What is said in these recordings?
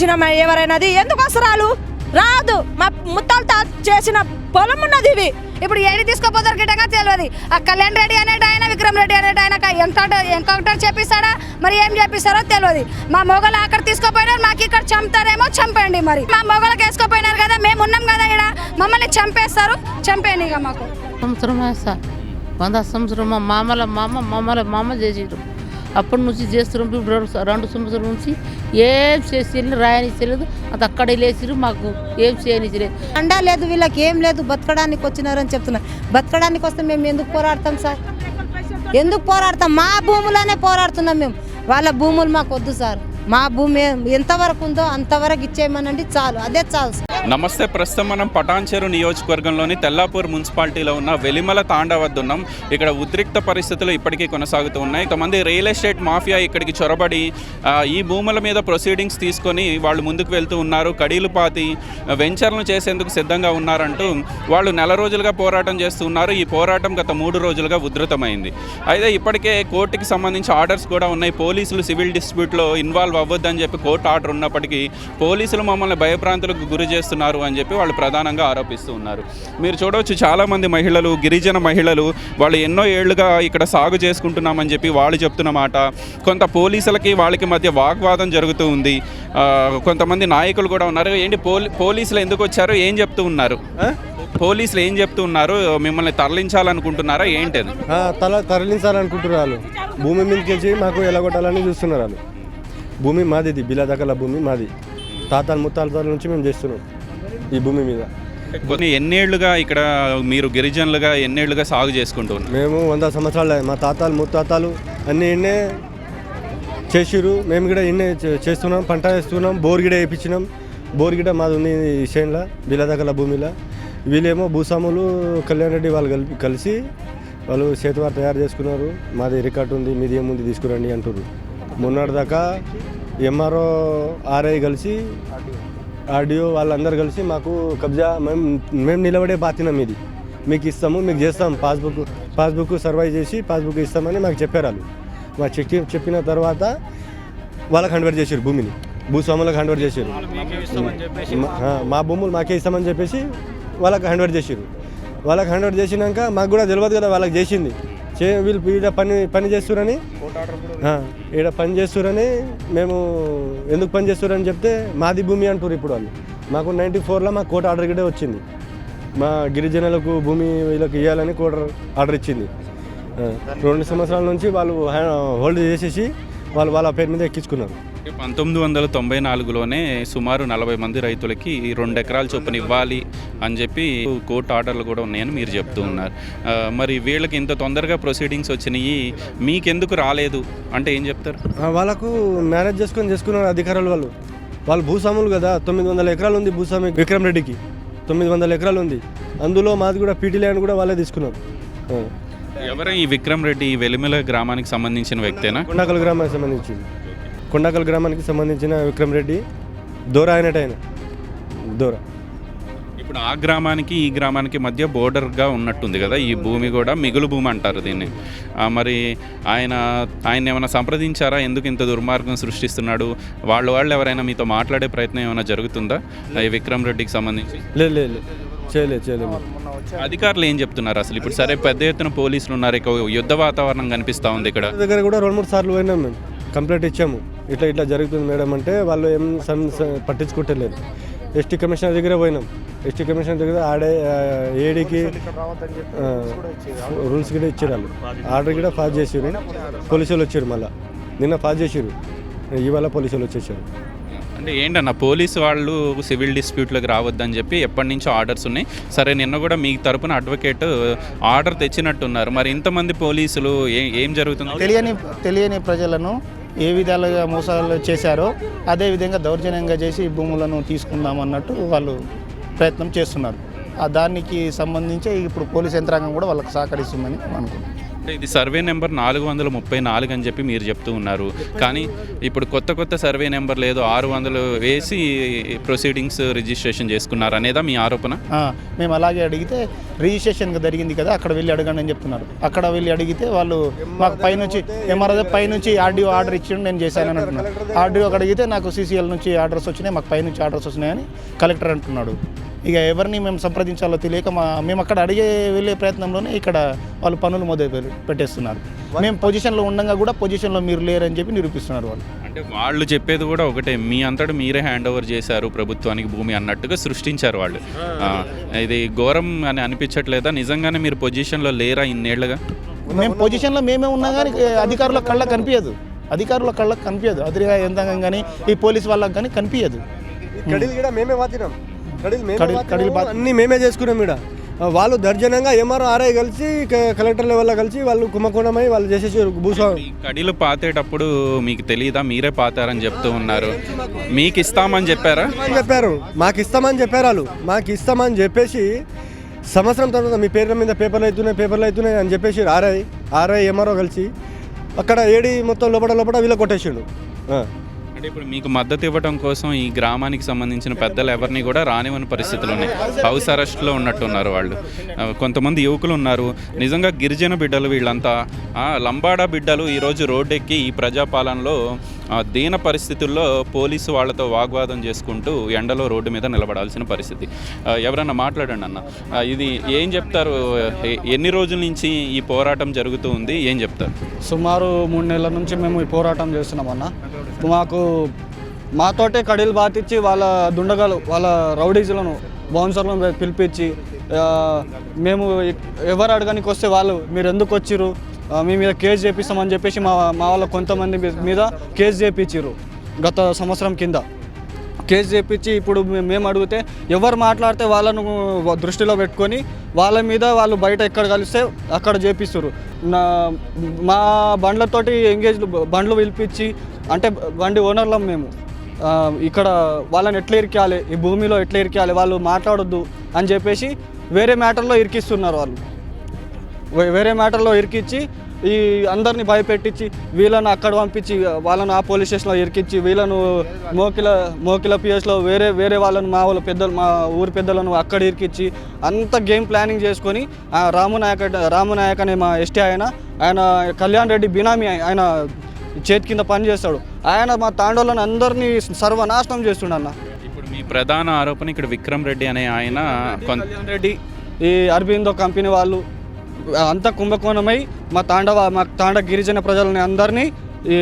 చేసిన ఎవరైనాది? ఎందుకు అవసరాలు? రాదు. మా ముత్తాలు తా చేసిన పొలం ఉన్నది ఇవి ఇప్పుడు ఏది తీసుకోపోతారు గిట్టంగా తెలియదు ఆ కళ్యాణ్ రెడ్డి అనేట ఆయన విక్రమ్ రెడ్డి అనేట ఆయన ఎన్కౌంటర్ ఎన్కౌంటర్ చేపిస్తాడా? మరి ఏం చేపిస్తారో తెలియదు మా మొగలు అక్కడ తీసుకోపోయినారు మాకు ఇక్కడ చంపుతారేమో చంపండి మరి. మా మొగలకు వేసుకోపోయినారు కదా మేము ఉన్నాం కదా ఇక్కడ మమ్మల్ని చంపేస్తారు. చంపేయండి ఇక మాకు. సంవత్సరం సార్. వంద సంవత్సరం మా మామల మామ మామల మామ చేసిరు అప్పటి నుంచి చేస్తున్నాం ఇప్పుడు రెండు రెండు సంవత్సరం నుంచి ఏం చేసి రాయనిచ్చలేదు అది అక్కడ లేచిరు మాకు ఏం చేయనిచ్చలేదు అండా లేదు వీళ్ళకి ఏం లేదు బతకడానికి వచ్చినారని చెప్తున్నారు. బతకడానికి వస్తే మేము ఎందుకు పోరాడతాం సార్? ఎందుకు పోరాడతాం? మా భూములనే పోరాడుతున్నాం మేము. వాళ్ళ భూములు మాకు వద్దు సార్. మా భూమి ఎంతవరకు ఉందో అంతవరకు ఇచ్చేయమనండి చాలు. అదే చాలు నమస్తే ప్రస్తుతం మనం పటాన్చెరు నియోజకవర్గంలోని తెల్లాపూర్ మున్సిపాలిటీలో ఉన్న వెలిమల తాండా వద్ద ఉన్నాం ఇక్కడ ఉద్రిక్త పరిస్థితులు ఇప్పటికీ కొనసాగుతూ ఉన్నాయి. కొంతమంది రియల్ ఎస్టేట్ మాఫియా ఇక్కడికి చొరబడి ఈ భూముల మీద ప్రొసీడింగ్స్ తీసుకొని వాళ్ళు ముందుకు వెళ్తూ ఉన్నారు. కడీలు పాతి వెంచర్లు వెంచర్లను చేసేందుకు సిద్ధంగా ఉన్నారంటూ వాళ్ళు నెల రోజులుగా పోరాటం చేస్తూ ఉన్నారు. ఈ పోరాటం గత మూడు రోజులుగా ఉధృతమైంది. అయితే ఇప్పటికే కోర్టుకి సంబంధించి ఆర్డర్స్ కూడా ఉన్నాయి. పోలీసులు సివిల్ డిస్ప్యూట్లో ఇన్వాల్వ్ అవ్వద్దని చెప్పి కోర్టు ఆర్డర్ ఉన్నప్పటికీ పోలీసులు మమ్మల్ని భయభ్రాంతులకు గురి చేస్తున్నారు అని చెప్పి వాళ్ళు ప్రధానంగా ఆరోపిస్తూ ఉన్నారు. మీరు చూడవచ్చు చాలామంది మహిళలు గిరిజన మహిళలు వాళ్ళు ఎన్నో ఏళ్ళుగా ఇక్కడ సాగు చేసుకుంటున్నామని చెప్పి వాళ్ళు చెప్తున్న మాట. కొంత పోలీసులకి వాళ్ళకి మధ్య వాగ్వాదం జరుగుతూ ఉంది. కొంతమంది నాయకులు కూడా ఉన్నారు. ఏంటి పోలీ పోలీసులు ఎందుకు వచ్చారు? ఏం చెప్తూ ఉన్నారు? పోలీసులు ఏం చెప్తూ ఉన్నారు? మిమ్మల్ని తరలించాలనుకుంటున్నారా? ఏంటి తరలించాలనుకుంటున్నారు భూమి మీదకి మాకు ఎలగొట్టాలని చూస్తున్నారు భూమి మాది ఇది బిలాదకల భూమి మాది. తాతల ముత్తాల నుంచి మేము చేస్తున్నాం ఈ భూమి మీద. కొన్ని ఎన్నేళ్ళుగా ఇక్కడ మీరు గిరిజనులుగా ఎన్నేళ్ళుగా సాగు చేసుకుంటూ ఉన్నారు? మేము వంద సంవత్సరాలు మా తాతలు ముత్తాతలు అన్నీ ఇన్నే చేసిరు మేము కూడా ఇన్నే చే- చేస్తున్నాం పంట వేస్తున్నాం బోర్ గిడ వేయించినాం. బోర్ గిడ మాది ఉంది ఈ చేనులో బిలాదకల భూమిలో వీళ్ళేమో భూస్వాములు కళ్యాణ్ రెడ్డి వాళ్ళు కలిపి కలిసి వాళ్ళు చేతివారు తయారు చేసుకున్నారు. మాది రికార్డు ఉంది మీది ఏముంది తీసుకురండి అంటారు మొన్నటి దాకా ఎంఆర్ఓ ఆర్ఐ కలిసి ఆర్డిఓ వాళ్ళందరూ కలిసి మాకు కబ్జా మేము మేము నిలబడే బాధ్యత ఇది మీకు ఇస్తాము మీకు చేస్తాం పాస్బుక్ పాస్బుక్ సర్వై చేసి పాస్బుక్ ఇస్తామని మాకు చెప్పారు వాళ్ళు. మా చెప్పి చెప్పిన తర్వాత వాళ్ళకి హ్యాండ్ చేశారు భూమిని. భూస్వాములకు హ్యాండ్ చేశారు. మా- భూములు మాకే ఇస్తామని చెప్పేసి వాళ్ళకి హ్యాండ్ చేశారు. వాళ్ళకి హ్యాండ్ చేసినాక మాకు కూడా తెలియదు కదా వాళ్ళకి చేసింది. చే వీళ్ళు పని పని చేస్తురని ఇక్కడ పని చేస్తురని మేము ఎందుకు పని చేస్తురని చెప్తే మాది భూమి అంటారు ఇప్పుడు వాళ్ళు. మాకు నైంటీ ఫోర్లో మా కోర్టు ఆర్డర్ కూడా వచ్చింది. మా గిరిజనులకు భూమి వీళ్ళకి ఇవ్వాలని కోర్టు ఆర్డర్ ఇచ్చింది. రెండు సంవత్సరాల నుంచి వాళ్ళు హ్యా- హోల్డ్ చేసేసి వాళ్ళు వాళ్ళ పేరు మీద ఎక్కించుకున్నారు. పంతొమ్మిది వందల తొంభై నాలుగులోనే సుమారు నలభై మంది రైతులకి రెండు ఎకరాల చొప్పున ఇవ్వాలి అని చెప్పి కోర్టు ఆర్డర్లు కూడా ఉన్నాయని మీరు చెప్తూ ఉన్నారు. మరి వీళ్ళకి ఇంత తొందరగా ప్రొసీడింగ్స్ వచ్చినాయి మీకెందుకు రాలేదు? అంటే ఏం చెప్తారు? వాళ్ళకు మ్యారేజ్ చేసుకొని చేసుకున్నారు అధికారులు వాళ్ళు. వాళ్ళు భూస్వాములు కదా తొమ్మిది వందల ఎకరాలు ఉంది భూస్వామి విక్రమ్ రెడ్డికి. తొమ్మిది వందల ఎకరాలు ఉంది. అందులో మాది కూడా పీటీ ల్యాండ్ కూడా వాళ్ళే తీసుకున్నారు. ఎవరు ఈ విక్రమ్ రెడ్డి ఈ వెలిమెల గ్రామానికి సంబంధించిన వ్యక్తేనా? కొండకల్ గ్రామానికి సంబంధించింది. కొండకల్ గ్రామానికి సంబంధించిన విక్రమ్ రెడ్డి దూర అయినట్టు ఆయన దూర. ఇప్పుడు ఆ గ్రామానికి ఈ గ్రామానికి మధ్య బోర్డర్గా ఉన్నట్టుంది కదా ఈ భూమి కూడా మిగులు భూమి అంటారు దీన్ని. ఆ, మరి ఆయన ఆయన ఏమైనా సంప్రదించారా? ఎందుకు ఇంత దుర్మార్గం సృష్టిస్తున్నాడు? వాళ్ళ వాళ్ళు ఎవరైనా మీతో మాట్లాడే ప్రయత్నం ఏమైనా జరుగుతుందా? ఈ విక్రమ్ రెడ్డికి సంబంధించి? లేదు లేదు లేదు. చేయలేదు చేయలేదు. అధికారులు ఏం చెప్తున్నారు? అసలు ఇప్పుడు సరే పెద్ద ఎత్తున పోలీసులు ఉన్నారు ఇక యుద్ధ వాతావరణం కనిపిస్తూ ఉంది ఇక్కడ. దగ్గర కూడా రెండు మూడు సార్లు పోయినాం మేము. కంప్లైంట్ ఇచ్చాము. ఇట్లా ఇట్లా జరుగుతుంది మేడం అంటే వాళ్ళు ఏం పట్టించుకోవట్లేదు. ఎస్టీ కమిషనర్ దగ్గర పోయినాం. ఎస్టీ కమిషనర్ దగ్గర ఆడే ఏడీకి రూల్స్ కూడా ఇచ్చారు వాళ్ళు ఆర్డర్ కూడా పాస్ చేసారు పోలీసులు వచ్చారు మళ్ళీ. నిన్న పాస్ చేసారు ఇవాళ పోలీసులు వచ్చేసారు. అంటే ఏంటన్న పోలీసు వాళ్ళు సివిల్ డిస్ప్యూట్లోకి రావద్దని చెప్పి ఎప్పటి నుంచో ఆర్డర్స్ ఉన్నాయి. సరే నిన్న కూడా మీ తరపున అడ్వకేట్ ఆర్డర్ తెచ్చినట్టున్నారు. మరి ఇంతమంది పోలీసులు ఏ ఏం జరుగుతుంది? తెలియని తెలియని ప్రజలను ఏ విధాలుగా మోసాలు చేశారో అదే విధంగా దౌర్జన్యంగా చేసి భూములను తీసుకుందాం అన్నట్టు వాళ్ళు ప్రయత్నం చేస్తున్నారు. దానికి సంబంధించి ఇప్పుడు పోలీస్ యంత్రాంగం కూడా వాళ్ళకి సహకరిస్తుందని అనుకుంటున్నాం. అంటే ఇది సర్వే నెంబర్ నాలుగు వందల ముప్పై నాలుగు అని చెప్పి మీరు చెప్తూ ఉన్నారు. కానీ ఇప్పుడు కొత్త కొత్త సర్వే నెంబర్ లేదు ఆరు వందలు వేసి ప్రొసీడింగ్స్ రిజిస్ట్రేషన్ చేసుకున్నారు అనేదా మీ ఆరోపణ? మేము అలాగే అడిగితే రిజిస్ట్రేషన్ జరిగింది కదా అక్కడ వెళ్ళి అడగండి అని చెప్తున్నారు. అక్కడ వెళ్ళి అడిగితే వాళ్ళు మాకు పైనుంచి ఎంఆర్ఐ పైనుంచి ఆర్డీఓ ఆర్డర్ ఇచ్చిండు నేను చేశాను అని అంటున్నాను ఆర్డీఓ అడిగితే నాకు సీసీఎల్ నుంచి ఆర్డర్స్ వచ్చినాయి మాకు పైనుంచి ఆర్డర్స్ వచ్చినాయని కలెక్టర్ అంటున్నాడు. ఇక ఎవరిని మేము సంప్రదించాలో తెలియక మా మేము అక్కడ అడిగే వెళ్ళే ప్రయత్నంలోనే ఇక్కడ వాళ్ళు పనులు మొదలు పెట్టేస్తున్నారు. మేము పొజిషన్లో ఉండగా కూడా పొజిషన్లో మీరు లేరని చెప్పి నిరూపిస్తున్నారు వాళ్ళు. అంటే వాళ్ళు చెప్పేది కూడా ఒకటే మీ అంతటా మీరే హ్యాండ్ ఓవర్ చేశారు ప్రభుత్వానికి భూమి అన్నట్టుగా సృష్టించారు వాళ్ళు. ఇది ఘోరం అని అనిపించట్లేదా? నిజంగానే మీరు పొజిషన్లో లేరా ఇన్నేళ్ళుగా? మేము పొజిషన్లో మేమే ఉన్నా కానీ అధికారుల కళ్ళకు కనిపించదు అధికారుల కళ్ళకు కనిపించదు అధికార యంత్రాంగం కానీ ఈ పోలీస్ వాళ్ళకి కానీ కనిపించదు కడీలు కూడా మేమే వాతినాం. కడీలు కడీలు- బాత్- అన్నీ మేమే చేసుకున్నాం ఇక్కడ వాళ్ళు దర్జనంగా ఎంఆర్ఓ ఆర్ఐ కలిసి కలెక్టర్ లెవెల్లో కలిసి వాళ్ళు కుంభకోణమై వాళ్ళు చేసేసారు భూస్వామి. కడీలు పాతేటప్పుడు మీకు తెలియదా మీరే పాతారని చెప్తూ ఉన్నారు. మీకు ఇస్తామని చెప్పారా? అని చెప్పారు. మాకు ఇస్తామని చెప్పారు వాళ్ళు. మాకు ఇస్తామని చెప్పేసి సంవత్సరం తర్వాత మీ పేర్ల మీద పేపర్లు అవుతున్నాయి పేపర్లు అవుతున్నాయి అని చెప్పేసి ఆర్ఐ ఆర్ఐ ఎంఆర్ఓ కలిసి అక్కడ ఏడి మొత్తం లోపల లోపల వీళ్ళ కొట్టేసిండు. ఆ. అంటే ఇప్పుడు మీకు మద్దతు ఇవ్వడం కోసం ఈ గ్రామానికి సంబంధించిన పెద్దలు ఎవరిని కూడా రానివ్వని పరిస్థితులు ఉన్నాయి. హౌస్ అరెస్ట్లో ఉన్నట్టున్నారు వాళ్ళు. కొంతమంది యువకులు ఉన్నారు. నిజంగా గిరిజన బిడ్డలు వీళ్ళంతా. లంబాడా బిడ్డలు ఈరోజు రోడ్డెక్కి ఈ ప్రజాపాలనలో దీన పరిస్థితుల్లో పోలీసు వాళ్ళతో వాగ్వాదం చేసుకుంటూ ఎండలో రోడ్డు మీద నిలబడాల్సిన పరిస్థితి. ఎవరన్నా మాట్లాడండి అన్న. ఇది ఏం చెప్తారు? ఎన్ని రోజుల నుంచి ఈ పోరాటం జరుగుతూ ఉంది? ఏం చెప్తారు? సుమారు మూడు నెలల నుంచి మేము ఈ పోరాటం చేస్తున్నాం అన్న. మాకు మాతోటే కడీలు బాతిచ్చి వాళ్ళ దుండగాలు వాళ్ళ రౌడీజులను బౌన్సర్లను పిలిపించి మేము ఎవరు అడగడానికి వస్తే వాళ్ళు మీరు ఎందుకు వచ్చిర్రు? మీ మీద కేసు చేపిస్తామని చెప్పేసి మా మా వాళ్ళ కొంతమంది మీద కేసు చేపించారు గత సంవత్సరం కింద. కేసు చేపించి ఇప్పుడు మేము అడిగితే ఎవరు మాట్లాడితే వాళ్ళను దృష్టిలో పెట్టుకొని వాళ్ళ మీద వాళ్ళు బయట ఎక్కడ కలిస్తే అక్కడ చేపిస్తారు నా మా బండ్లతోటి ఎంగేజ్ బండ్లు పిలిపించి అంటే బండి ఓనర్లం మేము. ఇక్కడ వాళ్ళని ఎట్లా ఇరికాలి ఈ భూమిలో ఎట్లా ఇరికాలి వాళ్ళు మాట్లాడొద్దు అని చెప్పేసి వేరే మ్యాటర్లో ఇరికిస్తున్నారు వాళ్ళు. వేరే మ్యాటర్లో ఇరికిచ్చి ఈ అందరిని భయపెట్టించి వీళ్ళని అక్కడ పంపించి వాళ్ళను ఆ పోలీస్ స్టేషన్లో ఇరికిచ్చి వీళ్ళను మోకిల మోకిల పిఎస్లో వేరే వేరే వాళ్ళను మా వాళ్ళ పెద్దలు మా ఊరి పెద్దలను అక్కడ ఇరికిచ్చి అంత గేమ్ ప్లానింగ్ చేసుకొని ఆ రాము నాయక్ రాము నాయక్ అనే మా ఎస్టీ ఆయన ఆయన కళ్యాణ్ రెడ్డి బినామీ ఆయ- ఆయన చేతి కింద పని చేస్తాడు. ఆయన మా తాండోళ్ళని అందరినీ సర్వనాశనం చేస్తుండన్న. ఇప్పుడు మీ ప్రధాన ఆరోపణ ఇక్కడ విక్రమ్ రెడ్డి అనే ఆయన రెడ్డి ఈ అరబిందో కంపెనీ వాళ్ళు అంతా కుంభకోణమై మా తాండవ మా తాండ గిరిజన ప్రజలని అందరినీ ఈ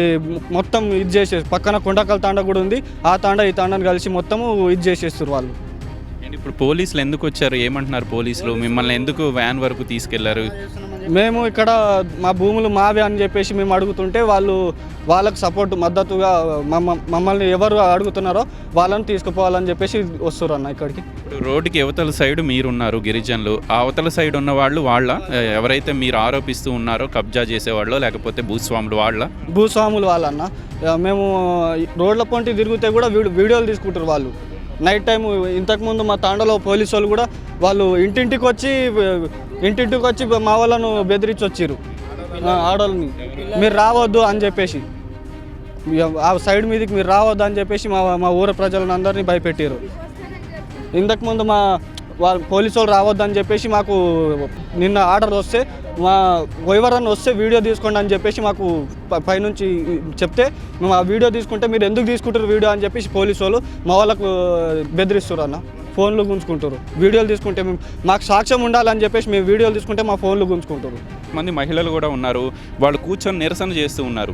మొత్తం ఇది చేసే పక్కన కొండకల్ తాండ కూడా ఉంది. ఆ తాండ ఈ తాండని కలిసి మొత్తము ఇది చేసేస్తారు వాళ్ళు. ఇప్పుడు పోలీసులు ఎందుకు వచ్చారు? ఏమంటున్నారు పోలీసులు? మిమ్మల్ని ఎందుకు వ్యాన్ వరకు తీసుకెళ్ళారు? మేము ఇక్కడ మా భూములు మావే అని చెప్పేసి మేము అడుగుతుంటే వాళ్ళు వాళ్ళకు సపోర్ట్ మద్దతుగా మమ్మ మమ్మల్ని ఎవరు అడుగుతున్నారో వాళ్ళని తీసుకుపోవాలని చెప్పేసి వస్తారు అన్న ఇక్కడికి. ఇప్పుడు రోడ్డుకి యువతల సైడ్ మీరున్నారు గిరిజనులు. ఆ అవతల సైడ్ ఉన్న వాళ్ళు వాళ్ళ? ఎవరైతే మీరు ఆరోపిస్తూ ఉన్నారో కబ్జా చేసేవాళ్ళు లేకపోతే భూస్వాములు వాళ్ళ? భూస్వాములు వాళ్ళన్న. మేము రోడ్ల పొంటి తిరిగితే కూడా వీడియో వీడియోలు తీసుకుంటారు వాళ్ళు. నైట్ టైం ఇంతకుముందు మా తాండలో పోలీసు వాళ్ళు కూడా వాళ్ళు ఇంటింటికి వచ్చి ఇంటింటికి వచ్చి మా వాళ్ళను బెదిరించి వచ్చారు ఆడోళ్ళని. మీరు రావద్దు అని చెప్పేసి. ఆ సైడ్ మీదకి మీరు రావద్దు అని చెప్పేసి మా మా ఊర ప్రజలను అందరినీ భయపెట్టారు ఇంతకుముందు మా వాళ్ళు పోలీసు వాళ్ళు రావద్దని చెప్పేసి మాకు నిన్న ఆర్డర్ వస్తే మా ఎవరన్నా వస్తే వీడియో తీసుకోండి అని చెప్పేసి మాకు పైనుంచి చెప్తే మేము ఆ వీడియో తీసుకుంటే మీరు ఎందుకు తీసుకుంటారు వీడియో అని చెప్పేసి పోలీసు వాళ్ళు మా వాళ్ళకు బెదిరిస్తారు అన్న. ఫోన్లు గుంజుకుంటారు వీడియోలు తీసుకుంటే మేము మాకు సాక్ష్యం ఉండాలని చెప్పేసి మేము వీడియోలు తీసుకుంటే మా ఫోన్లు గుంజుకుంటారు మంది మహిళలు కూడా ఉన్నారు. వాళ్ళు కూర్చొని నిరసన చేస్తూ ఉన్నారు.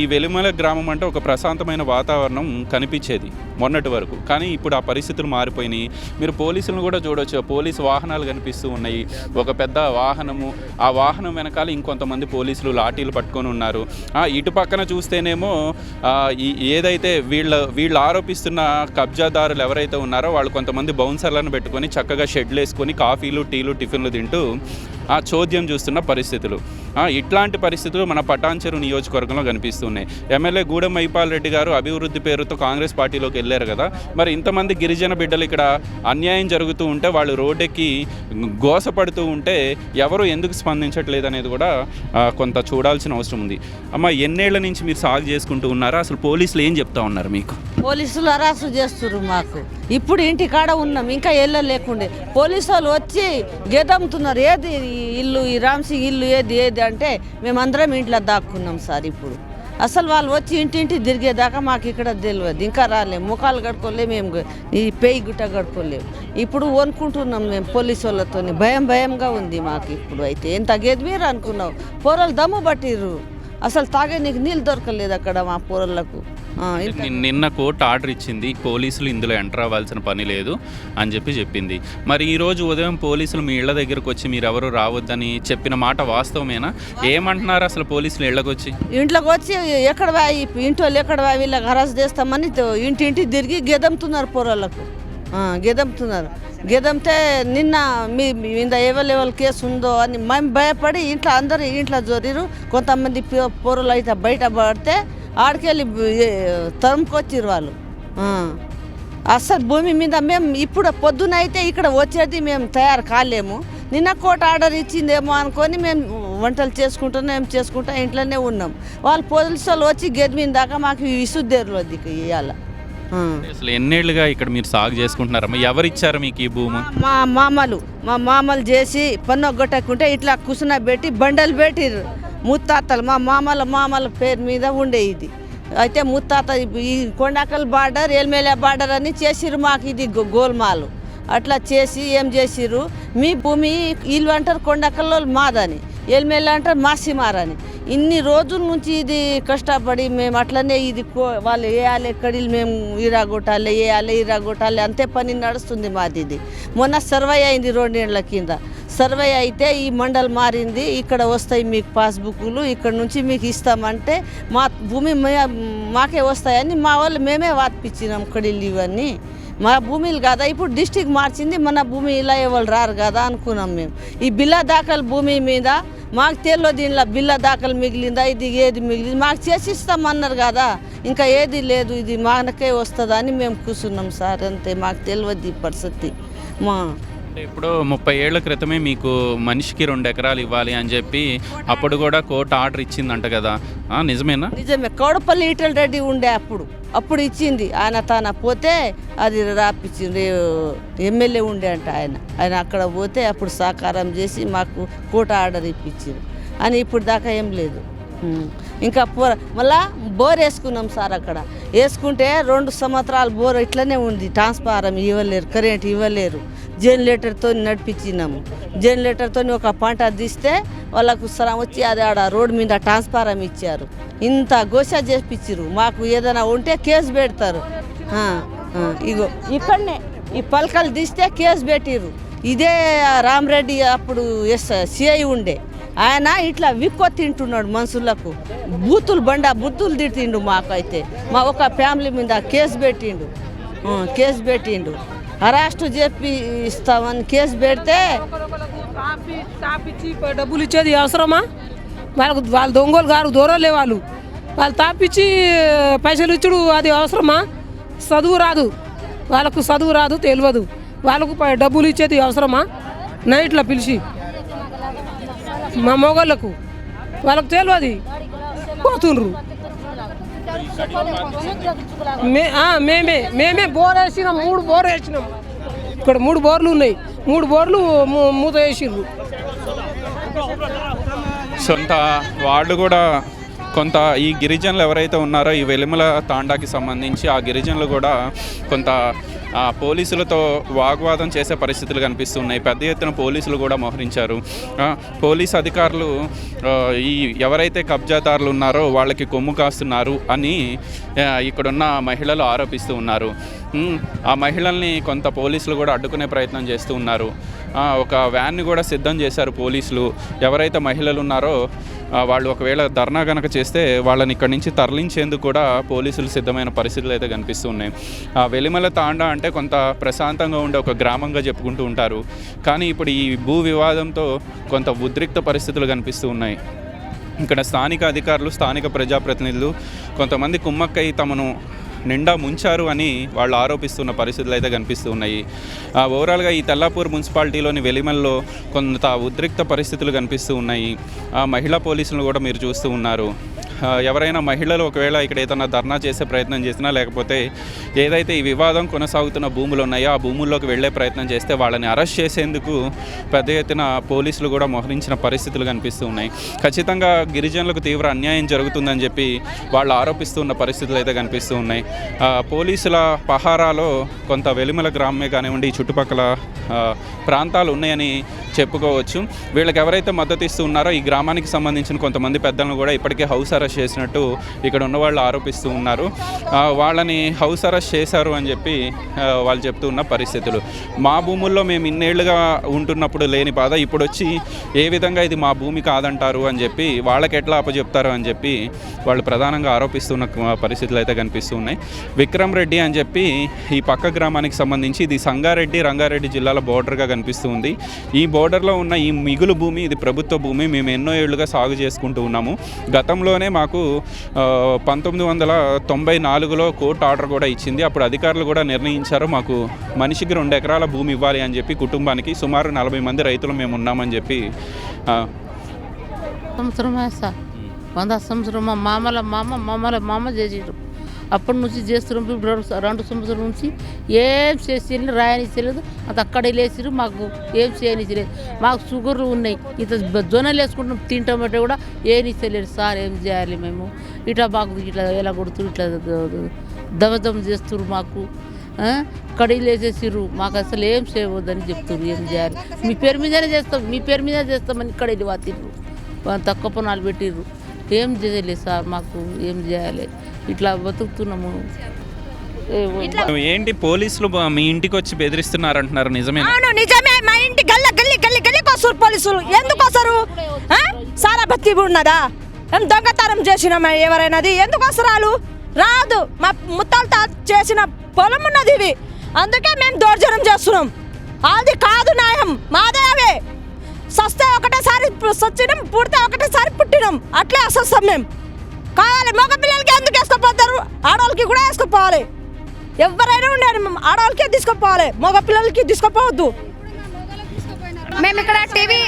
ఈ వెలిమల గ్రామం అంటే ఒక ప్రశాంతమైన వాతావరణం కనిపించేది మొన్నటి వరకు. కానీ ఇప్పుడు ఆ పరిస్థితులు మారిపోయినాయి. మీరు పోలీసులను కూడా చూడవచ్చు పోలీసు వాహనాలు కనిపిస్తూ ఉన్నాయి. ఒక పెద్ద వాహనము ఆ వాహనం వెనకాల ఇంకొంతమంది పోలీసులు లాఠీలు పట్టుకొని ఉన్నారు. ఆ, ఇటు పక్కన చూస్తేనేమో ఏదైతే వీళ్ళ వీళ్ళు ఆరోపిస్తున్న కబ్జాదారులు ఎవరైతే ఉన్నారో వాళ్ళు కొంతమంది బౌన్సర్లను పెట్టుకొని చక్కగా షెడ్లు వేసుకొని కాఫీలు టీలు టిఫిన్లు తింటూ చోద్యం చూస్తున్న పరిస్థితులు. ఇట్లాంటి పరిస్థితులు మన పటాన్చెరు నియోజకవర్గంలో కనిపిస్తున్నాయి. ఎమ్మెల్యే గూడెం మహిపాల్ రెడ్డి గారు అభివృద్ధి పేరుతో కాంగ్రెస్ పార్టీలోకి వెళ్ళారు కదా. మరి ఇంతమంది గిరిజన బిడ్డలు ఇక్కడ అన్యాయం జరుగుతూ ఉంటే వాళ్ళు రోడ్డెక్కి గోసపడుతూ ఉంటే ఎవరు ఎందుకు స్పందించట్లేదు అనేది కూడా కొంత చూడాల్సిన అవసరం ఉంది. అమ్మ ఎన్నేళ్ళ నుంచి మీరు సాగు చేసుకుంటూ ఉన్నారా? అసలు పోలీసులు ఏం చెప్తా ఉన్నారు మీకు? పోలీసులు అరాసు చేస్తున్నారు మాకు. ఇప్పుడు ఇంటి కాడ ఉన్నాం ఇంకా వెళ్ళలేకుండే పోలీసు వాళ్ళు వచ్చి గెదమ్ముతున్నారు. ఏది ఈ ఇల్లు ఈ రామ్సింగ్ ఇల్లు ఏది ఏది అంటే మేమందరం ఇంట్లో దాక్కున్నాం సార్ ఇప్పుడు. అసలు వాళ్ళు వచ్చి ఇంటింటి తిరిగేదాకా మాకు ఇక్కడ తెలియదు. ఇంకా రాలేము ముఖాలు కడుకోలేము మేము ఈ పేయి గుట్ట కడుక్కోలేము ఇప్పుడు వనుకుంటున్నాం మేము పోలీసు వాళ్ళతో భయం భయంగా ఉంది మాకు ఇప్పుడు అయితే. ఎంత గెదిమీరు అనుకున్నావు? పోరలు దమ్ము పట్టిర్రు. అసలు తాగే నీకు నీళ్ళు దొరకలేదు అక్కడ మా పోరలకు నిన్న- కోర్టు ఆర్డర్ ఇచ్చింది పోలీసులు ఇందులో ఎంటర్ అవ్వాల్సిన పని లేదు అని చెప్పి చెప్పింది. మరి ఈ రోజు ఉదయం పోలీసులు మీ ఇళ్ళ దగ్గరకు వచ్చి మీరు ఎవరు రావద్దని చెప్పిన మాట వాస్తవమేనా? ఏమంటున్నారు అసలు పోలీసులు ఇళ్ళకి వచ్చి? ఇంట్లోకి వచ్చి ఎక్కడ వాయి ఇంటి వాళ్ళు ఎక్కడ వాయి వీళ్ళకి హరాస్ చేస్తామని ఇంటి తిరిగి గెదంతున్నారు పోరాళ్ళకు గెదంతున్నారు గెదంతే నిన్న మీ ఇంత ఎవరు ఎవరు కేసు ఉందో అని మేము భయపడి ఇంట్లో అందరూ ఇంట్లో జోరిరు కొంతమంది పొరలు అయితే బయట పడితే ఆడికెళ్ళి తరుముకొచ్చిర్రు వాళ్ళు. అస్సలు భూమి మీద మేము ఇప్పుడు పొద్దున అయితే ఇక్కడ వచ్చేది మేము తయారు కాలేము. నిన్న కోట ఆర్డర్ ఇచ్చిందేమో అనుకొని మేము వంటలు చేసుకుంటూనే మేము చేసుకుంటా ఇంట్లోనే ఉన్నాం. వాళ్ళు పోలీసు వాళ్ళు వచ్చి గెట్ దాకా మాకు విసుద్దేరు అది ఇవాళ అసలు ఎన్నేళ్ళుగా ఇక్కడ మీరు సాగు చేసుకుంటున్నారమ్మా? ఎవరు ఇచ్చారు మీకు ఈ భూమి? మా మామలు. మా మామలు చేసి పన్ను ఒగ్గొట్టకుంటే ఇట్లా కుసున పెట్టి బండలు పెట్టిర్రు. ముత్తాతలు. మా మామల మామల పేరు మీద ఉండే ఇది. అయితే ముత్తాత ఈ కొండాకల్ బార్డర్ ఎల్మేల బార్డర్ అని చేసిర్రు మాకు ఇది గో- గోల్మాలు. అట్లా చేసి ఏం చేసిర్రు? మీ భూమి వీళ్ళు అంటారు కొండకల్లో మాదని. ఎల్మేల అంటారు అని ఇన్ని రోజుల నుంచి ఇది కష్టపడి మేము అట్లనే ఇది కో- వాళ్ళు వేయాలి కడిలు మేము ఇరాగొట్టాలి వేయాలి ఇరాగొట్టాలి అంతే పని నడుస్తుంది మాది ఇది. మొన్న సర్వే అయింది రెండేళ్ళ కింద. సర్వే అయితే ఈ మండల్ మారింది. ఇక్కడ వస్తాయి మీకు పాస్బుక్లు ఇక్కడ నుంచి మీకు ఇస్తామంటే మా భూమి మాకే వస్తాయని మా వాళ్ళు మేమే వాతిపించినాం కడీలు ఇవన్నీ. మా భూమిలు కదా ఇప్పుడు డిస్టిక్ మార్చింది మన భూమి ఇలా ఎవరు రారు కదా అనుకున్నాం మేము. ఈ బిల్లా దాఖలు భూమి మీద మాకు తెలియదు దీనిలో బిల్ల దాఖలు మిగిలిందా ఇది ఏది మిగిలింది మాకు చేసిస్తామన్నారు కదా ఇంకా ఏది లేదు ఇది మనకే వస్తుందని మేము కూర్చున్నాం సార్ అంతే మాకు తెలియదు ఈ పరిస్థితి. మా అంటే ఇప్పుడు ముప్పై ఏళ్ళ క్రితమే మీకు మనిషికి రెండు ఎకరాలు ఇవ్వాలి అని చెప్పి అప్పుడు కూడా కోర్టు ఆర్డర్ ఇచ్చిందంట కదా. ఆ, నిజమేనా? నిజమే. కోడపల్లి ఈటల రెడ్డి ఉండే అప్పుడు. అప్పుడు ఇచ్చింది. ఆయన తన పోతే అది రాపిచ్చింది. ఎమ్మెల్యే ఉండే అంట ఆయన. ఆయన అక్కడ పోతే అప్పుడు సహకారం చేసి మాకు కోట ఆర్డర్ ఇప్పించారు అని ఇప్పుడు దాకా ఏం లేదు. ఇంకా పోర. మళ్ళా బోర్ వేసుకున్నాం సార్ అక్కడ. వేసుకుంటే రెండు సంవత్సరాలు బోర్ ఇట్లనే ఉంది. ట్రాన్స్ఫారం ఇవ్వలేరు కరెంట్ ఇవ్వలేరు. జనరేటర్తో నడిపించినాము. జనరేటర్తో ఒక పంట తీస్తే వాళ్ళకు సరం వచ్చి అది ఆడ రోడ్డు మీద ట్రాన్స్ఫారం ఇచ్చారు. ఇంత గోస చేపించారు మాకు ఏదైనా ఉంటే కేసు పెడతారు. ఇగో. ఇక్కడనే. ఈ పలకలు తీస్తే కేసు పెట్టిర్రు. ఇదే రామరెడ్డి అప్పుడు ఎస్ సిఐ ఉండే. ఆయన ఇట్లా విక్కో తింటున్నాడు మనుషులకు. బూతులు బండ బుద్ధులు తిట్టిండు మాకైతే. మా ఒక ఫ్యామిలీ మీద కేసు పెట్టిండు. కేసు పెట్టిండు. అరెస్ట్ చెప్పి ఇస్తామని కేసు పెడితే తాపిచ్చి డబ్బులు ఇచ్చేది అవసరమా? వాళ్ళకు వాళ్ళు దొంగలు గారు దూరలే వాళ్ళు. వాళ్ళు తాపిచ్చి పైసలు ఇచ్చుడు అది అవసరమా? చదువు రాదు. వాళ్ళకు చదువు రాదు తెలియదు. వాళ్ళకు డబ్బులు ఇచ్చేది అవసరమా? నైట్లో పిలిచి. మా మొగళ్ళకు. వాళ్ళకు తెలియదు పోతుండ్రు. మే మేమే మేమే బోర్ వేసినాం మూడు బోర్ వేసినాం. ఇక్కడ మూడు బోర్లు ఉన్నాయి. మూడు బోర్లు మూ- మూత వేసిండ్రు సొంత వాళ్ళు కూడా కొంత ఈ గిరిజనులు ఎవరైతే ఉన్నారో ఈ వెలిమల తాండాకి సంబంధించి ఆ గిరిజనులు కూడా కొంత పోలీసులతో వాగ్వాదం చేసే పరిస్థితులు కనిపిస్తున్నాయి. పెద్ద ఎత్తున పోలీసులు కూడా మోహరించారు. పోలీస్ అధికారులు ఈ ఎవరైతే కబ్జాదారులు ఉన్నారో వాళ్ళకి కొమ్ము కాస్తున్నారు అని ఇక్కడున్న మహిళలు ఆరోపిస్తూ ఉన్నారు. ఆ మహిళల్ని కొంత పోలీసులు కూడా అడ్డుకునే ప్రయత్నం చేస్తూ ఉన్నారు. ఒక వ్యాన్ని కూడా సిద్ధం చేశారు పోలీసులు. ఎవరైతే మహిళలు ఉన్నారో వాళ్ళు ఒకవేళ ధర్నా కనుక చేస్తే వాళ్ళని ఇక్కడి నుంచి తరలించేందుకు కూడా పోలీసులు సిద్ధమైన పరిస్థితులు అయితే కనిపిస్తున్నాయి ఆ వెలిమల తాండా అంటే కొంత ప్రశాంతంగా ఉండే ఒక గ్రామంగా చెప్పుకుంటూ ఉంటారు. కానీ ఇప్పుడు ఈ భూ వివాదంతో కొంత ఉద్రిక్త పరిస్థితులు కనిపిస్తూ ఉన్నాయి. ఇక్కడ స్థానిక అధికారులు స్థానిక ప్రజాప్రతినిధులు కొంతమంది కుమ్మక్కై తమను నిండా ముంచారు అని వాళ్ళు ఆరోపిస్తున్న పరిస్థితులు అయితే కనిపిస్తూ ఉన్నాయి ఓవరాల్గా ఈ తెల్లాపూర్ మున్సిపాలిటీలోని వెలిమల్లో కొంత ఉద్రిక్త పరిస్థితులు కనిపిస్తూ ఉన్నాయి. ఆ, మహిళా పోలీసులను కూడా మీరు చూస్తూ ఉన్నారు. ఎవరైనా మహిళలు ఒకవేళ ఇక్కడ ఏదైనా ధర్నా చేసే ప్రయత్నం చేసినా లేకపోతే ఏదైతే ఈ వివాదం కొనసాగుతున్న భూములు ఉన్నాయో ఆ భూముల్లోకి వెళ్ళే ప్రయత్నం చేస్తే వాళ్ళని అరెస్ట్ చేసేందుకు పెద్ద ఎత్తున పోలీసులు కూడా మోహరించిన పరిస్థితులు కనిపిస్తూ ఉన్నాయి. ఖచ్చితంగా గిరిజనులకు తీవ్ర అన్యాయం జరుగుతుందని చెప్పి వాళ్ళు ఆరోపిస్తున్న పరిస్థితులు అయితే కనిపిస్తూ ఉన్నాయి. పోలీసుల పహారాలో కొంత వెలిమల గ్రామమే కానివ్వండి చుట్టుపక్కల ప్రాంతాలు ఉన్నాయని చెప్పుకోవచ్చు. వీళ్ళకి ఎవరైతే మద్దతు ఇస్తూ ఉన్నారో ఈ గ్రామానికి సంబంధించిన కొంతమంది పెద్దలను కూడా ఇప్పటికే హౌస్ అరెస్ట్ చేసినట్టు ఇక్కడ ఉన్న వాళ్ళు ఆరోపిస్తూ ఉన్నారు. వాళ్ళని హౌస్ అరెస్ట్ చేశారు అని చెప్పి వాళ్ళు చెప్తూ ఉన్న పరిస్థితులు. మా భూముల్లో మేము ఇన్నేళ్ళుగా ఉంటున్నప్పుడు లేని బాధ ఇప్పుడు వచ్చి ఏ విధంగా ఇది మా భూమి కాదంటారు అని చెప్పి వాళ్ళకి ఎట్లా అప్పచెప్తారు అని చెప్పి వాళ్ళు ప్రధానంగా ఆరోపిస్తున్న పరిస్థితులు అయితే కనిపిస్తూ ఉన్నాయి. విక్రమ్ రెడ్డి అని చెప్పి ఈ పక్క గ్రామానికి సంబంధించి ఇది సంగారెడ్డి రంగారెడ్డి జిల్లాల బోర్డర్గా కనిపిస్తూ ఉంది. ఈ బోర్డర్లో ఉన్న ఈ మిగులు భూమి ఇది ప్రభుత్వ భూమి మేము ఎన్నో ఏళ్ళుగా సాగు చేసుకుంటూ ఉన్నాము. గతంలోనే మాకు పంతొమ్మిది వందల తొంభై నాలుగులో కోర్టు ఆర్డర్ కూడా ఇచ్చింది. అప్పుడు అధికారులు కూడా నిర్ణయించారు మాకు మనిషికి రెండు ఎకరాల భూమి ఇవ్వాలి అని చెప్పి కుటుంబానికి సుమారు నలభై మంది రైతులు మేము ఉన్నామని చెప్పి సంవత్సరం వంద సంవత్సరం మామల మామ మామల మామ చేసిర్రు. అప్పటి నుంచి చేస్తున్నాం ఇప్పుడు రెండు రెండు సంవత్సరం నుంచి ఏం చేసి రాయనిచ్చలేదు అది అక్కడ లేచిరు మాకు ఏం చేయనిచ్చలేదు మాకు షుగర్లు ఉన్నాయి. ఇట్లా జొన్నలు వేసుకుంటాం తింటామంటే కూడా ఏనిచ్చలేదు సార్ ఏం చేయాలి మేము? ఇట్లా మాకు ఇట్లా ఎలా కొడుతురు ఇట్లా దమదం చేస్తురు మాకు. ఆ? కడీలు వేసేసిర్రు మాకు అసలు ఏం చేయవద్దని చెప్తున్నారు ఏం చేయాలి? మీ పేరు మీదనే చేస్తాం. మీ పేరు మీద చేస్తామని కడీలు వాతిర్రు. తక్కువ పనాలు పెట్టిర్రు. ఏం చేయలేదు సార్ మాకు ఏం చేయాలి? ఇట్లా బతుకుతున్నాము. ఏంటి పోలీసులు మీ ఇంటికి వచ్చి బెదిరిస్తున్నారు అంటున్నారు నిజమే అవును నిజమే. మా ఇంటి గల్ల గల్లి గల్లి గల్లికి వస్తారు పోలీసులు. ఎందుకు వస్తారు? సారా బత్తి ఉన్నదా? ఏం దొంగతనం చేసినామా ఎవరైనాది? ఎందుకు వస్తారు వాళ్ళు రాదు. మా ముత్తాలు తా చేసిన పొలం ఉన్నది ఇవి అందుకే మేము దౌర్జన్యం చేస్తున్నాం. అది కాదు న్యాయం. మాదే అవే. సస్తే ఒకటేసారి పు- సచ్చినాం పుడితే ఒకటేసారి పుట్టినాం. అట్లే అసస్తాం మేము కావాలి మగ పిల్లలకి ఎందుకు వేసుకోపోతారు? ఆడవాళ్ళకి కూడా వేసుకోపోవాలి. ఎవరైనా ఉండాలి మేము ఆడవాళ్ళకే తీసుకుపోవాలి మగ పిల్లలకి తీసుకుపోవద్దు. మేము ఇక్కడ టీవీ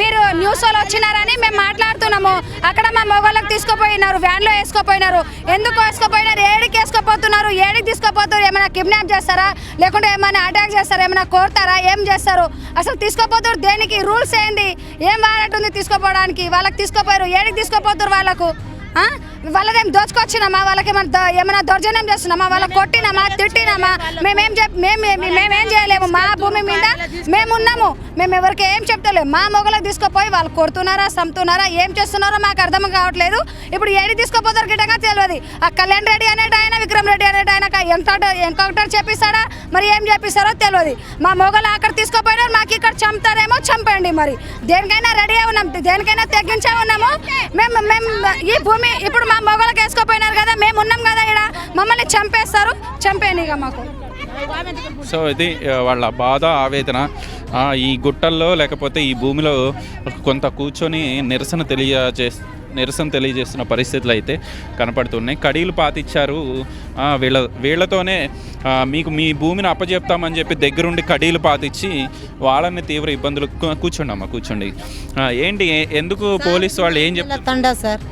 మీరు న్యూస్ వాళ్ళు వచ్చినారని మేము మాట్లాడుతున్నాము. అక్కడ మా మొగోళ్ళకి తీసుకుపోయినారు వ్యాన్లో వేసుకోపోయినారు. ఎందుకు వేసుకుపోయినారు? ఏడికి వేసుకోపోతున్నారు? ఏడికి తీసుకుపోతున్నారు? ఏమైనా కిడ్నాప్ చేస్తారా? లేకుంటే ఏమైనా అటాక్ చేస్తారా? ఏమైనా కోరుతారా? ఏం చేస్తారు? అసలు తీసుకోపోతారు దేనికి? రూల్స్ ఏంది? ఏం వారెంట్ ఉంది తీసుకోపోవడానికి? వాళ్ళకి తీసుకుపోయారు. ఏడికి తీసుకోపోతారు వాళ్ళకు? వాళ్ళదేం దోచుకొచ్చినామా? వాళ్ళకి ఏమైనా ఏమైనా దౌర్జన్యం చేస్తున్నామా? వాళ్ళకి కొట్టినామా? తిట్టినామా? మేమేం చెప్ మేము మేమేం చేయలేము. మా భూమి మీద మేము ఉన్నాము. మేము ఎవరికి ఏం చెప్తలేము. మా మొగలకు తీసుకుపోయి వాళ్ళు కొడుతున్నారా చంపుతున్నారా ఏం చేస్తున్నారో మాకు అర్థం కావట్లేదు. ఇప్పుడు ఏడి తీసుకుపోతారు గిట్టగా తెలియదు. ఆ కళ్యాణ్ రెడ్డి అనేట ఆయన విక్రమ్ రెడ్డి అనేట ఆయన ఎన్కౌంటర్ ఎన్కౌంటర్ చేపిస్తాడా? మరి ఏం చేపిస్తారో తెలియదు. మా మొగలు అక్కడ తీసుకుపోయినారు. మాకు ఇక్కడ చంపుతారేమో చంపండి మరి. దేనికైనా రెడీ అయి ఉన్నాం. దేనికైనా తెగించే ఉన్నాము. మేము మేము ఈ భూమి ఇప్పుడు మా మొగలకు వేసుకోపోయినారు కదా మేము ఉన్నాం కదా ఇక్కడ మమ్మల్ని చంపేస్తారు. చంపేయండి ఇక మాకు. సో ఇది వాళ్ళ బాధ ఆవేదన. ఆ, ఈ గుట్టల్లో లేకపోతే ఈ భూమిలో కొంత కూర్చొని నిరసన తెలియజే నిరసన తెలియజేస్తున్న పరిస్థితులు అయితే కనపడుతున్నాయి. కడీలు పాతిచ్చారు. ఆ, వీళ్ళ వీళ్ళతోనే మీకు మీ భూమిని అప్పచెప్తామని చెప్పి దగ్గరుండి కడీలు పాతిచ్చి వాళ్ళని తీవ్ర ఇబ్బందులు కూర్చోండి అమ్మా కూర్చోండి. ఏంటి ఎందుకు పోలీసు వాళ్ళు ఏం చెప్తారు తండా సార్.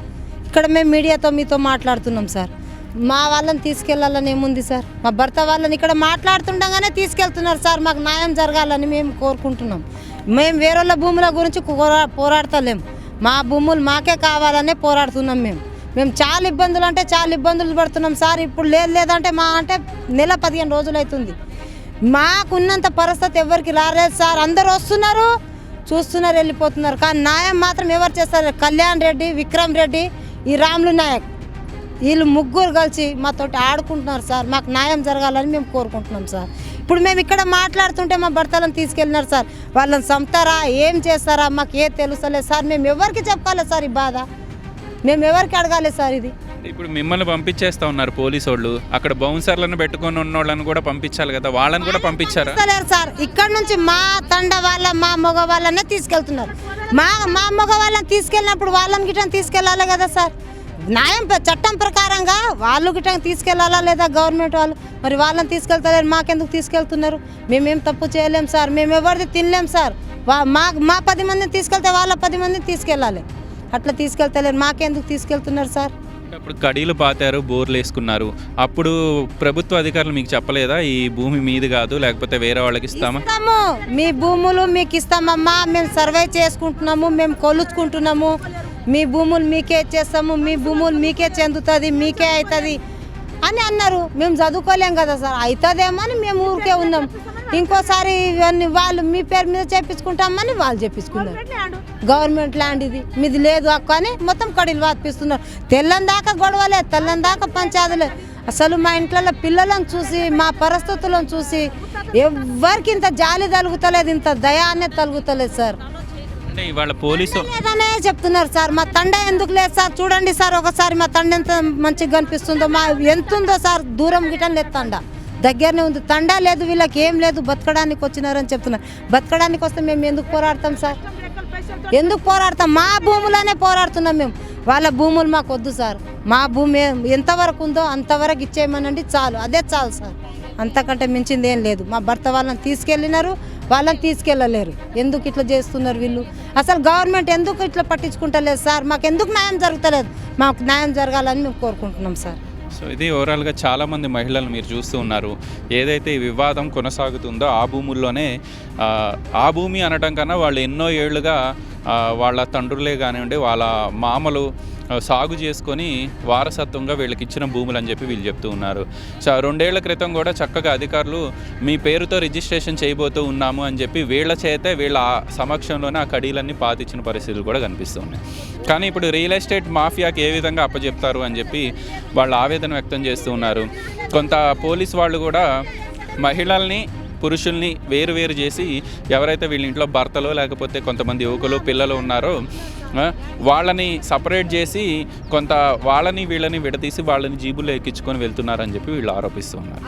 ఇక్కడ మేము మీడియాతో మీతో మాట్లాడుతున్నాం సార్. మా వాళ్ళని తీసుకెళ్ళాలని ఏముంది సార్? మా భర్త వాళ్ళని ఇక్కడ మాట్లాడుతుండగానే తీసుకెళ్తున్నారు సార్. మాకు న్యాయం జరగాలని మేము కోరుకుంటున్నాం. మేము వేరేళ్ళ భూముల గురించి పోరా పోరాడతలేం. మా భూములు మాకే కావాలనే పోరాడుతున్నాం మేము. మేము చాలా ఇబ్బందులు అంటే చాలా ఇబ్బందులు పడుతున్నాం సార్. ఇప్పుడు లేదు లేదంటే మా అంటే నెల పదిహేను రోజులు అవుతుంది. మాకున్నంత పరిస్థితి ఎవరికి రాలేదు సార్. అందరు వస్తున్నారు చూస్తున్నారు వెళ్ళిపోతున్నారు. కానీ న్యాయం మాత్రం ఎవరు చేస్తారు? కళ్యాణ్ రెడ్డి విక్రమ్ రెడ్డి ఈ రాములు నాయక్ వీళ్ళు ముగ్గురు కలిసి మాతోటి ఆడుకుంటున్నారు సార్. మాకు న్యాయం జరగాలని మేము కోరుకుంటున్నాం సార్. ఇప్పుడు మేము ఇక్కడ మాట్లాడుతుంటే మా భర్తలను తీసుకెళ్ళినారు సార్. వాళ్ళని చంపుతారా? ఏం చేస్తారా? మాకు ఏ తెలుస్తలేదు సార్. మేము ఎవరికి చెప్పాలి సార్ ఈ బాధ? మేము ఎవరికి అడగాలి సార్ ఇది? ఇప్పుడు మిమ్మల్ని పంపించేస్తా ఉన్నారు పోలీసు వాళ్ళు అక్కడ బౌన్సర్లను పెట్టుకొని ఉన్న వాళ్ళని కూడా పంపించాలి కదా వాళ్ళని కూడా పంపించారా? సార్ ఇక్కడ నుంచి మా తండ వాళ్ళ మా మగ వాళ్ళనే తీసుకెళ్తున్నారు. మా మా మగ వాళ్ళని తీసుకెళ్ళినప్పుడు వాళ్ళని గిట్ట తీసుకెళ్ళాలి కదా సార్. న్యాయం ప్ర- చట్టం ప్రకారంగా వాళ్ళు గిట్ట తీసుకెళ్ళాలా లేదా గవర్నమెంట్ వాళ్ళు? మరి వాళ్ళని తీసుకెళ్తలేరు మాకెందుకు తీసుకెళ్తున్నారు? మేమేం తప్పు చేయలేం సార్ మేము ఎవరిది తినలేం సార్. వా- మా మా పది మందిని తీసుకెళ్తే వాళ్ళ పది మందిని తీసుకెళ్ళాలి. అట్లా తీసుకెళ్తలేరు మాకెందుకు తీసుకెళ్తున్నారు సార్? ఇప్పుడు కడీలు పాతారు బోర్లు వేసుకున్నారు. అప్పుడు ప్రభుత్వ అధికారులు మీకు చెప్పలేదా? ఈ భూమి మీది కాదు లేకపోతే వేరే వాళ్ళకి ఇస్తామా? ఇస్తాము. మీ భూములు మీకు ఇస్తామమ్మా. మేము సర్వే చేసుకుంటున్నాము మేము కొలుచుకుంటున్నాము. మీ భూములు మీకే చేస్తాము మీ భూములు మీకే చెందుతుంది మీకే అవుతుంది అని అన్నారు. మేము చదువుకోలేం కదా సార్. అవుతుందేమో అని మేము ఊరికే ఉన్నాం. ఇంకోసారి ఇవన్నీ వాళ్ళు మీ పేరు మీద చేపించుకుంటామని వాళ్ళు చేపించుకున్నారు. గవర్నమెంట్ ల్యాండ్ ఇది. మీది లేదు అక్క అని మొత్తం కడీలు వాపిస్తున్నారు. తెల్లని దాకా గొడవలే తెల్లని దాకా పంచాదులే అసలు మా ఇంట్లో పిల్లలను చూసి మా పరిస్థితులను చూసి ఎవ్వరికి ఇంత జాలి తలుగుతలేదు ఇంత దయా అనేది తలుగుతలేదు సార్. అంటే ఇవాళ పోలీసు లేదనే చెప్తున్నారు సార్. మా తండ ఎందుకు లేదు సార్? చూడండి సార్ ఒకసారి మా తండ ఎంత మంచిగా కనిపిస్తుందో మా ఎంత ఉందో సార్ దూరం గిటం లేదు తండ. దగ్గరనే ఉంది. తండా లేదు వీళ్ళకి ఏం లేదు బతకడానికి వచ్చినారని చెప్తున్నారు. బతకడానికి వస్తే మేము ఎందుకు పోరాడతాం సార్? ఎందుకు పోరాడతాం? మా భూములనే పోరాడుతున్నాం మేము. వాళ్ళ భూములు మాకు వద్దు సార్. మా భూమి ఎంతవరకు ఉందో అంతవరకు ఇచ్చేయమనండి చాలు. అదే చాలు సార్. అంతకంటే మించింది ఏం లేదు. మా భర్త వాళ్ళని తీసుకెళ్ళినారు వాళ్ళని తీసుకెళ్ళలేరు. ఎందుకు ఇట్లా చేస్తున్నారు వీళ్ళు? అసలు గవర్నమెంట్ ఎందుకు ఇట్లా పట్టించుకుంటలేదు సార్? మాకు ఎందుకు న్యాయం జరుగుతలేదు? మాకు న్యాయం జరగాలని మేము కోరుకుంటున్నాం సార్. సో ఇది ఓవరాల్గా చాలామంది మహిళలు మీరు చూస్తూ ఉన్నారు. ఏదైతే ఈ వివాదం కొనసాగుతుందో ఆ భూముల్లోనే ఆ, భూమి అనటం కన్నా వాళ్ళు ఎన్నో ఏళ్ళుగా వాళ్ళ తండ్రులే కానివ్వండి వాళ్ళ మామలు సాగు చేసుకొని వారసత్వంగా వీళ్ళకి ఇచ్చిన భూములు అని చెప్పి వీళ్ళు చెప్తూ ఉన్నారు. సో రెండేళ్ళ క్రితం కూడా చక్కగా అధికారులు మీ పేరుతో రిజిస్ట్రేషన్ చేయబోతూ ఉన్నాము అని చెప్పి వీళ్ళ చేతే వీళ్ళ సమక్షంలోనే ఆ కడీలన్నీ పాతిచ్చిన పరిస్థితులు కూడా కనిపిస్తూ ఉన్నాయి. కానీ ఇప్పుడు రియల్ ఎస్టేట్ మాఫియాకి ఏ విధంగా అప్పచెప్తారు అని చెప్పి వాళ్ళు ఆవేదన వ్యక్తం చేస్తూ ఉన్నారు. కొంత పోలీస్ వాళ్ళు కూడా మహిళల్ని పురుషుల్ని వేరు వేరు చేసి ఎవరైతే వీళ్ళ ఇంట్లో భర్తలో లేకపోతే కొంతమంది యువకులు పిల్లలు ఉన్నారో వాళ్ళని సపరేట్ చేసి కొంత వాళ్ళని వీళ్ళని విడదీసి వాళ్ళని జీబులో ఎక్కించుకొని వెళ్తున్నారని చెప్పి వీళ్ళు ఆరోపిస్తూ ఉన్నారు.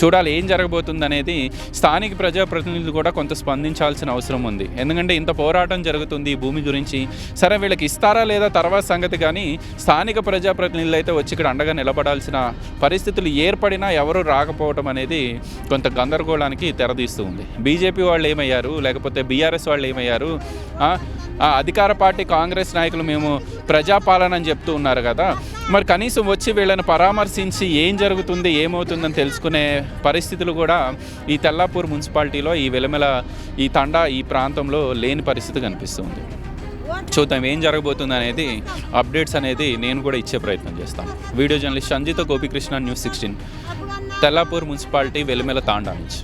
చూడాలి ఏం జరగబోతుంది అనేది స్థానిక ప్రజాప్రతినిధులు కూడా కొంత స్పందించాల్సిన అవసరం ఉంది. ఎందుకంటే ఇంత పోరాటం జరుగుతుంది ఈ భూమి గురించి. సరే వీళ్ళకి ఇస్తారా లేదా తర్వాత సంగతి కానీ స్థానిక ప్రజాప్రతినిధులు అయితే వచ్చి ఇక్కడ అండగా నిలబడాల్సిన పరిస్థితులు ఏర్పడినా ఎవరు రాకపోవడం అనేది కొంత గందరగోళానికి తెరదీస్తూ ఉంది. బీజేపీ వాళ్ళు ఏమయ్యారు? లేకపోతే బీఆర్ఎస్ వాళ్ళు ఏమయ్యారు? ఆ అధికార పార్టీ కాంగ్రెస్ నాయకులు మేము ప్రజాపాలన అని చెప్తూ ఉన్నారు కదా. మరి కనీసం వచ్చి వీళ్ళని పరామర్శించి ఏం జరుగుతుంది ఏమవుతుందని తెలుసుకునే పరిస్థితులు కూడా ఈ తెల్లాపూర్ మున్సిపాలిటీలో ఈ వెలమెల ఈ తండా ఈ ప్రాంతంలో లేని పరిస్థితి కనిపిస్తుంది చూద్దాం ఏం జరగబోతుంది అనేది అప్డేట్స్ అనేది నేను కూడా ఇచ్చే ప్రయత్నం చేస్తాను. Video journalist Sanjitha Gopikrishna news sixteen. Tellapur municipality Velimela Thanda నుంచి.